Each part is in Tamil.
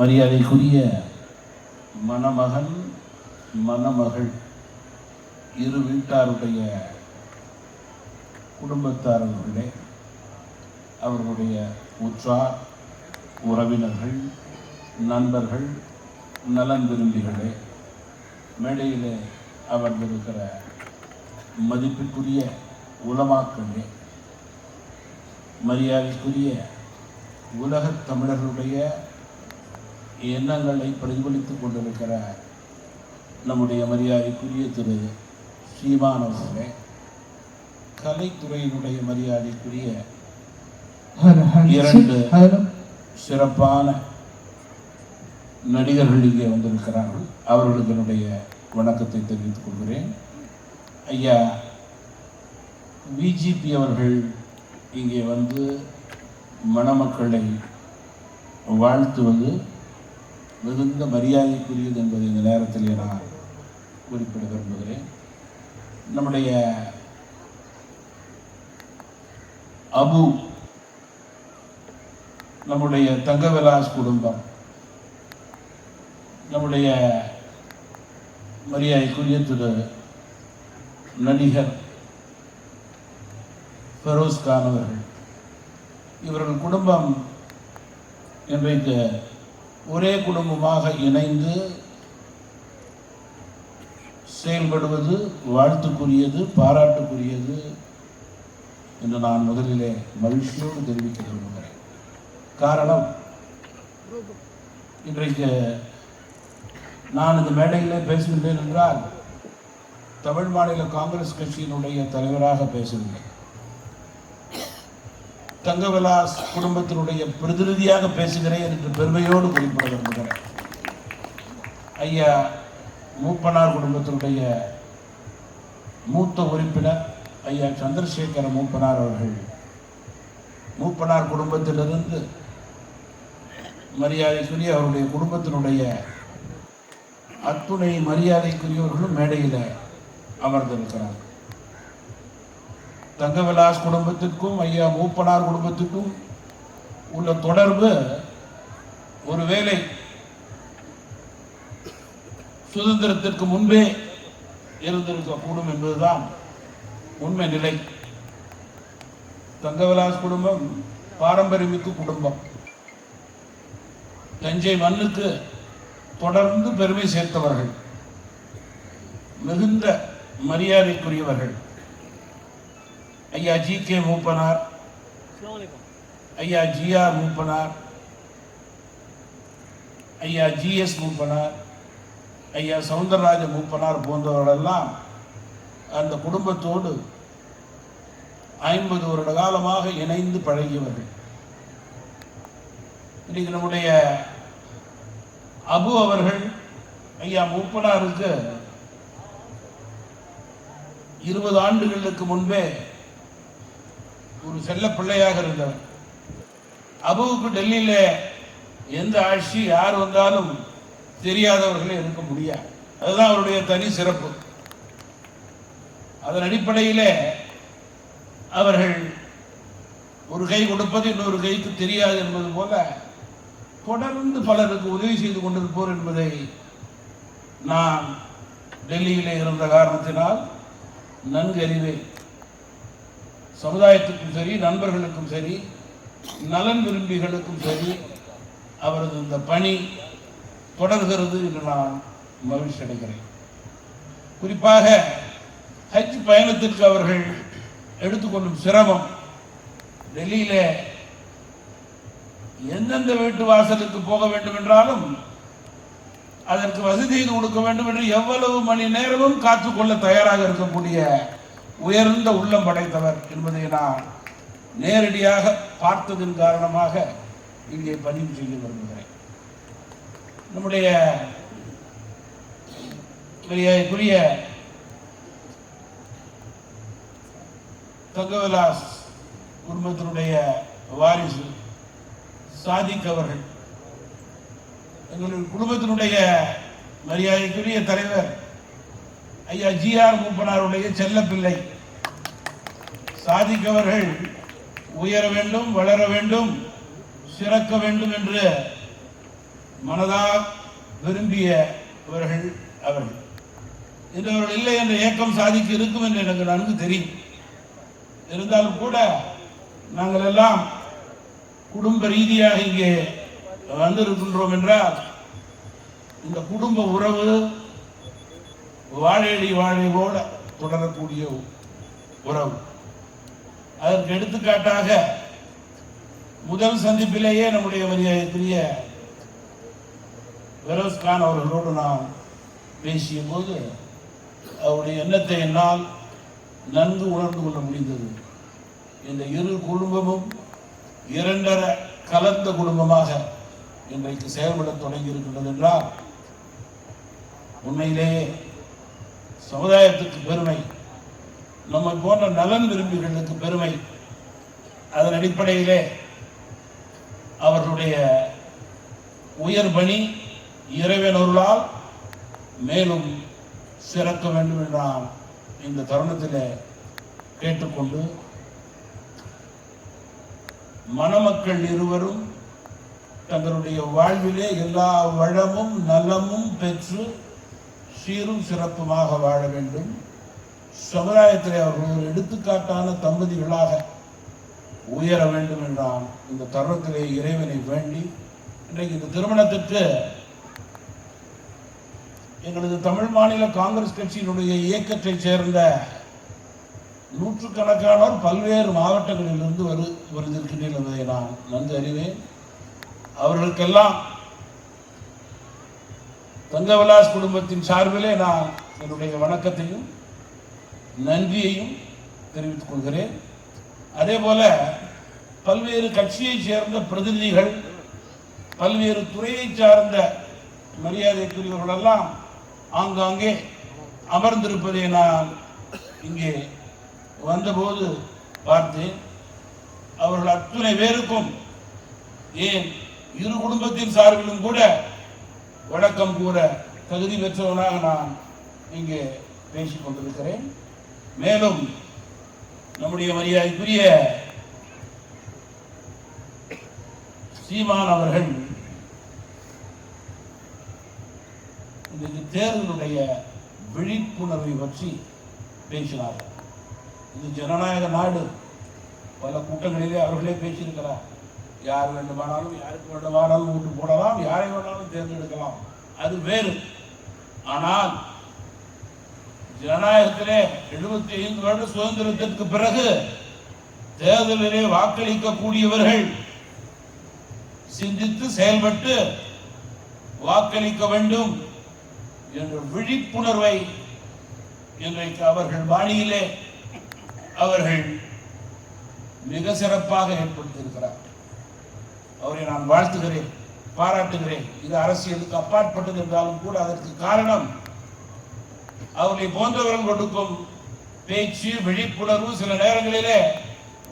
மரியாதைக்குரிய மணமகன் மணமகள் இரு வீட்டாருடைய குடும்பத்தாரர்களே அவர்களுடைய உற்றார் உறவினர்கள் நண்பர்கள் நலன் விரும்பிகளே மேடையிலே அமர்ந்திருக்கிற மதிப்பிற்குரிய உலமாக்களே மரியாதைக்குரிய உலகத் தமிழர்களுடைய எண்ணங்களை பிரதிபலித்து கொண்டிருக்கிற நம்முடைய மரியாதைக்குரிய திரு ஸ்ரீமான் கலைத்துறையினுடைய மரியாதைக்குரிய இரண்டு சிறப்பான நடிகர்கள் இங்கே வந்திருக்கிறார்கள். அவர்களுக்கு என்னுடைய வணக்கத்தை தெரிவித்துக் கொள்கிறேன். ஐயா பிஜிபி அவர்கள் இங்கே வந்து மணமக்களை வாழ்த்துவது மிகுந்த மரியாதைக்குரியது என்பதை இந்த நேரத்தில் நான் குறிப்பிட விரும்புகிறேன். நம்முடைய அபு நம்முடைய தங்கவிலாஸ் குடும்பம் நம்முடைய மரியாதைக்குரிய திரு நடிகர் ஃபெரோஸ் கான் அவர்கள் இவர்கள் குடும்பம் இன்றைக்கு ஒரே குடும்பமாக இணைந்து செயல்படுவது வாழ்த்துக்குரியது பாராட்டுக்குரியது என்று நான் முதலிலே மகிழ்ச்சியோடு தெரிவிக்க விரும்புகிறேன் காரணம் இன்றைக்கு நான் இந்த மேடையில் பேசுகின்றேன் என்றால் தமிழ் மாநில காங்கிரஸ் கட்சியினுடைய தலைவராக பேசவில்லை. தங்கவிலாஸ் குடும்பத்தினுடைய பிரதிநிதியாக பேசுகிறேன் என்று பெருமையோடு குறிப்பிட விரும்புகிறேன். ஐயா மூப்பனார் குடும்பத்தினுடைய மூத்த உறுப்பினர் ஐயா சந்திரசேகர மூப்பனார் அவர்கள். மூப்பனார் குடும்பத்திலிருந்து மரியாதைக்குரிய அவருடைய குடும்பத்தினுடைய அத்துணை மரியாதைக்குரியவர்களும் மேடையில் அமர்ந்திருக்கிறார்கள். தங்கவிலாஸ் குடும்பத்திற்கும் ஐயா மூப்பனார் குடும்பத்திற்கும் உள்ள தொடர்பு ஒருவேளை சுதந்திரத்திற்கு முன்பே இருந்திருக்கக்கூடும் என்பதுதான் உண்மை நிலை. தங்கவிலாஸ் குடும்பம் பாரம்பரியமிக்கு குடும்பம். தஞ்சை மண்ணுக்கு தொடர்ந்து பெருமை சேர்த்தவர்கள். மிகுந்த மரியாதைக்குரியவர்கள். ஐயா ஜி கே மூப்பனார். ஐயா ஜிஆர் மூப்பனார். ஐயா ஜிஎஸ் மூப்பனார். ஐயா சவுந்தரராஜ மூப்பனார் போன்றவர்களெல்லாம் அந்த குடும்பத்தோடு ஐம்பது வருட காலமாக இணைந்து பழகியவர்கள். இன்னைக்கு நம்முடைய அபு அவர்கள் ஐயா மூப்பனாருக்கு இருபது ஆண்டுகளுக்கு முன்பே ஒரு செல்ல பிள்ளையாக இருந்தவர் அபுவுக்கு டெல்லியில் எந்த ஆட்சி யார் வந்தாலும் தெரியாதவர்களே இருக்க முடியாது. அதுதான் அவருடைய தனி சிறப்பு. அதன் அடிப்படையில் அவர்கள் ஒரு கை கொடுப்பது இன்னொரு கைக்கு தெரியாது என்பது போல தொடர்ந்து பலருக்கு உதவி செய்து கொண்டிருப்போர் என்பதை நான் டெல்லியிலே இருந்த காரணத்தினால் நன்கு அறிவேன் சமுதாயத்துக்கும் சரி நண்பர்களுக்கும் சரி நலன் விரும்பிகளுக்கும் சரி அவரது இந்த பணி தொடர்கிறது என்று நான் மகிழ்ச்சி அடைகிறேன். குறிப்பாக ஹஜ் பயணத்திற்கு அவர்கள் எடுத்துக்கொள்ளும் சிரமம் டெல்லியிலே எந்தெந்த வீட்டு வாசலுக்கு போக வேண்டும் என்றாலும் அதற்கு வசதி கொடுக்க வேண்டும் என்று எவ்வளவு மணி நேரமும் காத்துக்கொள்ள தயாராக இருக்கக்கூடிய உயர்ந்த உள்ளம் படைத்தவர் என்பதை நான் நேரடியாக பார்த்ததன் காரணமாக இங்கே பதிவு செய்ய விரும்புகிறேன் நம்முடைய மரியாதைக்குரிய தங்கவிலாஸ் குடும்பத்தினுடைய வாரிசு சாதிக் அவர்கள். எங்களுடைய குடும்பத்தினுடைய மரியாதைக்குரிய தலைவர் ஐயா ஜிஆர் மூப்பனாருடைய செல்லப்பிள்ளை சாதிக்கவர்கள் உயர வேண்டும் வளர வேண்டும் சிறக்க வேண்டும் என்று மனதா விரும்பியவர்கள் அவர்கள். இன்று அவர்கள் இல்லை என்ற ஏக்கம் சாதிக்க இருக்கும் என்று எனக்கு நன்கு தெரியும். இருந்தாலும் கூட நாங்கள் எல்லாம் குடும்ப ரீதியாக இங்கே வந்திருக்கின்றோம் என்றால் இந்த குடும்ப உறவு வாழேடி வாழையோட தொடரக்கூடிய உறவு. அதற்கு எடுத்துக்காட்டாக முதல் சந்திப்பிலேயே நம்முடைய மரியாதைக்குரிய பெரோஸ் கான் அவர்களோடு நாம் பேசிய போது அவருடைய எண்ணத்தை என்னால் நன்கு உணர்ந்து கொள்ள முடிந்தது. இந்த இரு குடும்பமும் இரண்டர கலந்த குடும்பமாக இன்றைக்கு செயல்பட தொடங்கி இருக்கின்றது என்றால் உண்மையிலேயே சமுதாயத்துக்கு பெருமை. நம்ம போன்ற நலன் விரும்பிகளுக்கு பெருமை. அதன் அடிப்படையிலே அவர்களுடைய உயர் பணி இறைவனொருளால் மேலும் சிறக்க வேண்டும் என்று நான் இந்த தருணத்தில் கேட்டுக்கொண்டு மணமக்கள் இருவரும் தங்களுடைய வாழ்விலே எல்லா வளமும் நலமும் பெற்று சீரும் சிறப்புமாக வாழ வேண்டும். சமுதாயத்திலே அவர்கள் ஒரு எடுத்துக்காட்டான தம்பதிகளாக உயர வேண்டும் என்றான். இந்த தருணத்திலே இறைவனை வேண்டி இன்றைக்கு இந்த திருமணத்திற்கு எங்களது தமிழ் மாநில காங்கிரஸ் கட்சியினுடைய இயக்கத்தைச் சேர்ந்த நூற்றுக்கணக்கானோர் பல்வேறு மாவட்டங்களிலிருந்து வரு வருந்திருக்கின்றனர் என்பதை நான் நன்கு அறிவேன். அவர்களுக்கெல்லாம் தங்கவிலாஸ் குடும்பத்தின் சார்பிலே நான் என்னுடைய வணக்கத்தையும் நன்றியையும் தெரிவித்துக் கொள்கிறேன். அதே போல பல்வேறு கட்சியைச் சேர்ந்த பிரதிநிதிகள் பல்வேறு துறையை சார்ந்த மரியாதைக்குரியவர்களெல்லாம் ஆங்காங்கே அமர்ந்திருப்பதை நான் இங்கே வந்தபோது பார்த்தேன். அவர்கள் அத்துணை பேருக்கும் ஏன் இரு குடும்பத்தின் சார்பிலும் கூட வணக்கம் கூற தகுதி பெற்றவனாக நான் இங்கே பேசிக் கொண்டிருக்கிறேன். மேலும் நம்முடைய மரியாதைக்குரிய சீமான் அவர்கள் இன்றைக்கு தேர்தலுடைய விழிப்புணர்வை பற்றி பேசினார்கள் இது ஜனநாயக நாடு. பல கூட்டங்களிலே அவர்களே பேசியிருக்கிறார். யார் வேண்டுமானாலும் யாருக்கு வேண்டுமானாலும் ஓட்டு போடலாம் யாரை வேணாலும் தேர்ந்தெடுக்கலாம். அது வேறு. ஆனால் ஜனநாயகத்திலே எழுபத்தி ஐந்து வருட சுதந்திரத்திற்கு பிறகு தேர்தலிலே வாக்களிக்கக்கூடியவர்கள் சிந்தித்து செயல்பட்டு வாக்களிக்க வேண்டும் என்ற விழிப்புணர்வை இன்றைக்கு அவர்கள் பாணியிலே அவர்கள் மிக சிறப்பாக ஏற்படுத்தியிருக்கிறார் அவரை நான் வாழ்த்துகிறேன் பாராட்டுகிறேன். இது அரசியலுக்கு அப்பாற்பட்டது என்றாலும் கூட அதற்கு காரணம் அவர்களை போன்றவர்கள் கொடுக்கும் பேச்சு விழிப்புணர்வு சில நேரங்களிலே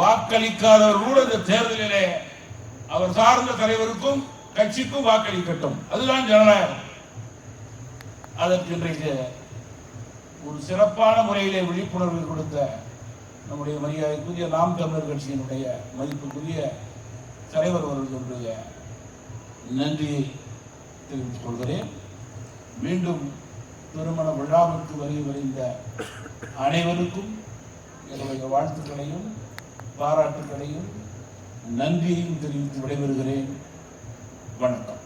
வாக்களிக்காதவர் கூட இந்த தேர்தலிலே அவர் சார்ந்த தலைவருக்கும் கட்சிக்கும் வாக்களிக்கட்டும். அதுதான் ஜனநாயகம். அதற்கு இன்றைக்கு ஒரு சிறப்பான முறையிலே விழிப்புணர்வு கொடுத்த நம்முடைய மரியாதைக்குரிய நாம் தமிழர் கட்சியினுடைய மதிப்புக்குரிய தலைவர் அவர்களுடைய நன்றியை தெரிவித்துக் கொள்கிறேன். மீண்டும் திருமண விழாவுக்கு வருகை வரைந்த அனைவருக்கும் என்னுடைய வாழ்த்துக்களையும் பாராட்டுக்களையும் நன்றியையும் தெரிவித்து விடைபெறுகிறேன். வணக்கம்.